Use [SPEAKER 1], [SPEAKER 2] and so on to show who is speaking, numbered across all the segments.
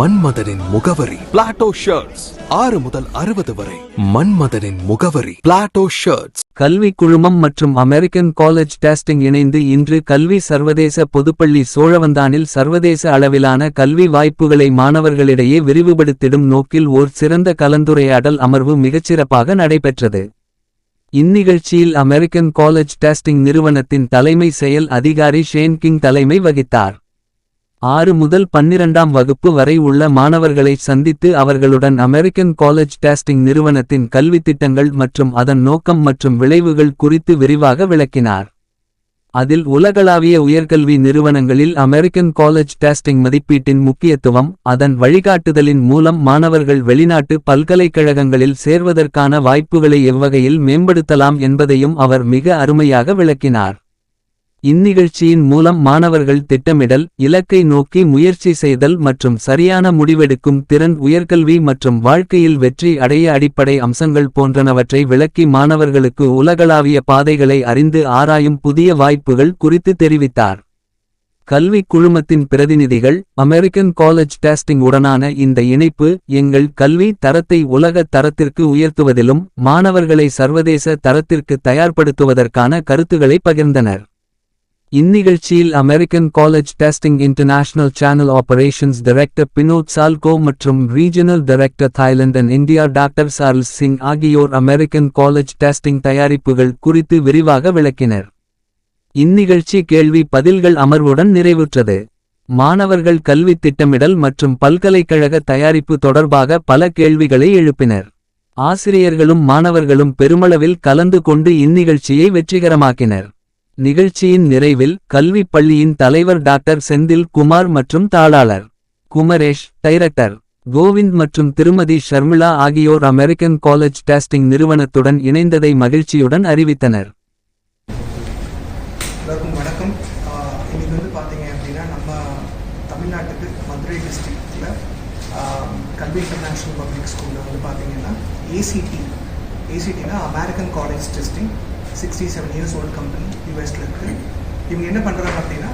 [SPEAKER 1] மன்மதனின் முகவரி. Plato shirts ஆறு முதல் அறுபது வரை. மன்மதனின் முகவரி. பிளாட்டோ ஷர்ட்ஸ்
[SPEAKER 2] கல்வி குழுமம் மற்றும் அமெரிக்கன் காலேஜ் டெஸ்டிங் இணைந்து இன்று கல்வி சர்வதேச பொதுப்பள்ளி சோழவந்தானில் சர்வதேச அளவிலான கல்வி வாய்ப்புகளை மாணவர்களிடையே விரிவுபடுத்திடும் நோக்கில் ஓர் சிறந்த கலந்துரையாடல் அமர்வு மிகச்சிறப்பாக நடைபெற்றது. இந்நிகழ்ச்சியில் அமெரிக்கன் காலேஜ் டெஸ்டிங் நிறுவனத்தின் தலைமை செயல் அதிகாரி ஷேன் கிங் தலைமை வகித்தார். ஆறு முதல் பன்னிரண்டாம் வகுப்பு வரை உள்ள மாணவர்களை சந்தித்து அவர்களுடன் அமெரிக்கன் காலேஜ் டேஸ்டிங் நிறுவனத்தின் கல்வித் திட்டங்கள் மற்றும் அதன் நோக்கம் மற்றும் விளைவுகள் குறித்து விரிவாக விளக்கினார். அதில் உலகளாவிய உயர்கல்வி நிறுவனங்களில் அமெரிக்கன் காலேஜ் டேஸ்டிங் மதிப்பீட்டின் முக்கியத்துவம் அதன் வழிகாட்டுதலின் மூலம் மாணவர்கள் வெளிநாட்டு பல்கலைக்கழகங்களில் சேர்வதற்கான வாய்ப்புகளை எவ்வகையில் மேம்படுத்தலாம் என்பதையும் அவர் மிக அருமையாக விளக்கினார். இந்நிகழ்ச்சியின் மூலம் மாணவர்கள் திட்டமிடல் இலக்கை நோக்கி முயற்சி செய்தல் மற்றும் சரியான முடிவெடுக்கும் திறன் உயர்கல்வி மற்றும் வாழ்க்கையில் வெற்றி அடைய அடிப்படை அம்சங்கள் போன்றனவற்றை விளக்கி மாணவர்களுக்கு உலகளாவிய பாதைகளை அறிந்து ஆராயும் புதிய வாய்ப்புகள் குறித்து தெரிவித்தார். கல்வி குழுமத்தின் பிரதிநிதிகள் அமெரிக்கன் காலேஜ் டெஸ்டிங் உடனான இந்த இணைப்பு எங்கள் கல்வி தரத்தை உலக தரத்திற்கு உயர்த்துவதிலும் மாணவர்களை சர்வதேச தரத்திற்கு தயார்படுத்துவதற்கான கருத்துக்களை பகிர்ந்தனர். இந்நிகழ்ச்சியில் American college testing international channel operations director Binod Salko மற்றும் regional director Thailand and India doctor Charles Singh ஆகியோர் அமெரிக்கன் காலேஜ் டெஸ்டிங் தயாரிப்புகள் குறித்து விரிவாக விளக்கினர். இந்நிகழ்ச்சி கேள்வி பதில்கள் அமர்வுடன் நிறைவுற்றது. மாணவர்கள் கல்வி திட்டமிடல் மற்றும் பல்கலைக்கழக தயாரிப்பு தொடர்பாக பல கேள்விகளை எழுப்பினர். ஆசிரியர்களும் மாணவர்களும் பெருமளவில் கலந்து கொண்டு இந்நிகழ்ச்சியை வெற்றிகரமாக்கினர். நிகழ்ச்சியின் நிறைவில் கல்வி பள்ளியின் தலைவர் டாக்டர் செந்தில் குமார் மற்றும் தாளாளர் குமரேஷ் டைரக்டர் கோவிந்த் மற்றும் திருமதி ஷர்மிளா ஆகியோர் அமெரிக்கன் காலேஜ் டெஸ்டிங் நிறுவனத்துடன் இணைந்ததை மகிழ்ச்சியுடன் அறிவித்தனர்.
[SPEAKER 3] எல்லாருக்கும் வணக்கம். இன்னைக்கு வந்து பார்த்தீங்க அப்படின்னா நம்ம தமிழ்நாட்டுக்கு மதுரை டிஸ்ட்ரிக்டில் கல்வி இன்டர்நேஷ்னல் பப்ளிக் ஸ்கூலில் வந்து பார்த்தீங்கன்னா ACT ஏசிடினா American college testing sixty seven years old company யூஎஸில் இருக்குது இவங்க என்ன பண்ணுறாங்க அப்படின்னா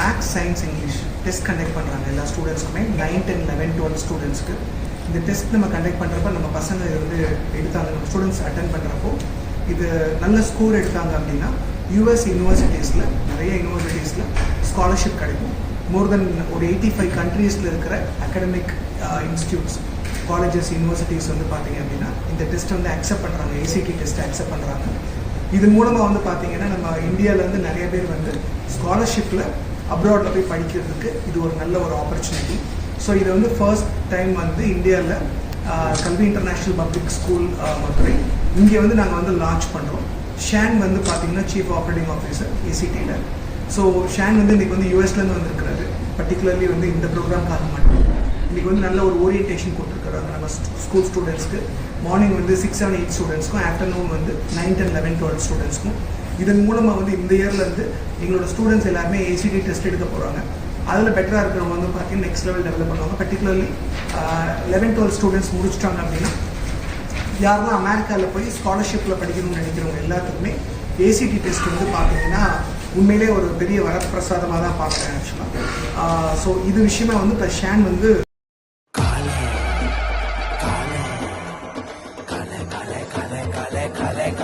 [SPEAKER 3] maths science English test conduct பண்ணுறாங்க எல்லா ஸ்டூடெண்ட்ஸ்க்குமே நைன் டென் லெவன் டுவெல் ஸ்டூடெண்ட்ஸ்க்கு இந்த டெஸ்ட் நம்ம கண்டக்ட் பண்ணுறப்ப நம்ம பசங்க வந்து எடுத்தாங்க. நம்ம ஸ்டூடெண்ட்ஸ் அட்டன் பண்ணுறப்போ இது நல்ல ஸ்கோர் எடுத்தாங்க அப்படின்னா யூஎஸ் யூனிவர்சிட்டிஸில் நிறைய யூனிவர்சிட்டிஸில் ஸ்காலர்ஷிப் கிடைக்கும். மோர் தென் ஒரு எயிட்டி ஃபைவ் கண்ட்ரீஸில் இருக்கிற அகடமிக் இன்ஸ்டியூட்ஸ் காலேஜஸ் யூனிவர்சிட்டிஸ் வந்து பார்த்தீங்க அப்படின்னா இந்த டெஸ்ட் வந்து அக்செப்ட் பண்ணுறாங்க ஏசிடி டெஸ்ட்டை அக்செப்ட் பண்ணுறாங்க இது மூலமாக வந்து பார்த்தீங்கன்னா நம்ம இந்தியாவிலேருந்து நிறைய பேர் வந்து ஸ்காலர்ஷிப்பில் அப்ராடில் போய் படிக்கிறதுக்கு இது ஒரு நல்ல ஒரு ஆப்பர்ச்சுனிட்டி ஸோ இதை வந்து ஃபர்ஸ்ட் டைம் வந்து இந்தியாவில் கல்வி இன்டர்நேஷ்னல் பப்ளிக் ஸ்கூல் மதுரை. இங்கே வந்து நாங்கள் வந்து லான்ச் பண்ணுறோம் ஷேன் வந்து பார்த்தீங்கன்னா சீஃப் ஆப்ரேட்டிங் ஆஃபீஸர் ஏசிடியில் ஸோ ஷேன் வந்து இன்றைக்கி வந்து யூஎஸ்லேருந்து வந்திருக்கிறாரு. பர்டிகுலர்லி வந்து இந்த ப்ரோக்ராம்காக மட்டும் இன்றைக்கி வந்து நல்ல ஒரு ஓரியன்டேஷன் கொடுத்துருக்காங்க நம்ம ஸ்கூல் ஸ்டூடெண்ட்ஸ்க்கு மார்னிங் வந்து சிக்ஸ் செவன் எயிட் ஸ்டூடெண்ட்ஸ்க்கும் ஆஃப்டர்நூன் வந்து நைன் டென் லெவன் டுவெல் ஸ்டூடெண்ட்ஸ்க்கும் இதன் மூலமாக வந்து இந்த இயர்லேருந்து எங்களோட ஸ்டூடெண்ட்ஸ் எல்லாருமே ஏசிடி டெஸ்ட் எடுக்க போகிறாங்க அதில் பெட்டராக இருக்கிறவங்க வந்து பார்த்தீங்கன்னா நெக்ஸ்ட் லெவல் டெவலப் பண்ணுவாங்க. பர்டிகுலர்லி லெவன் டுவெல் ஸ்டூடெண்ட்ஸ் முடிச்சிட்டாங்க அப்படின்னா யாரெல்லாம் அமெரிக்காவில் போய் ஸ்காலர்ஷிப்பில் படிக்கணும்னு நினைக்கிறவங்க எல்லாத்துக்குமே ஏசிடி டெஸ்ட் வந்து பார்த்தீங்கன்னா உண்மையிலே ஒரு பெரிய வரப்பிரசாதமாக தான் பார்க்குறேன் ஆக்சுவலாக ஸோ இது விஷயமா வந்து இப்போ ஷேன் வந்து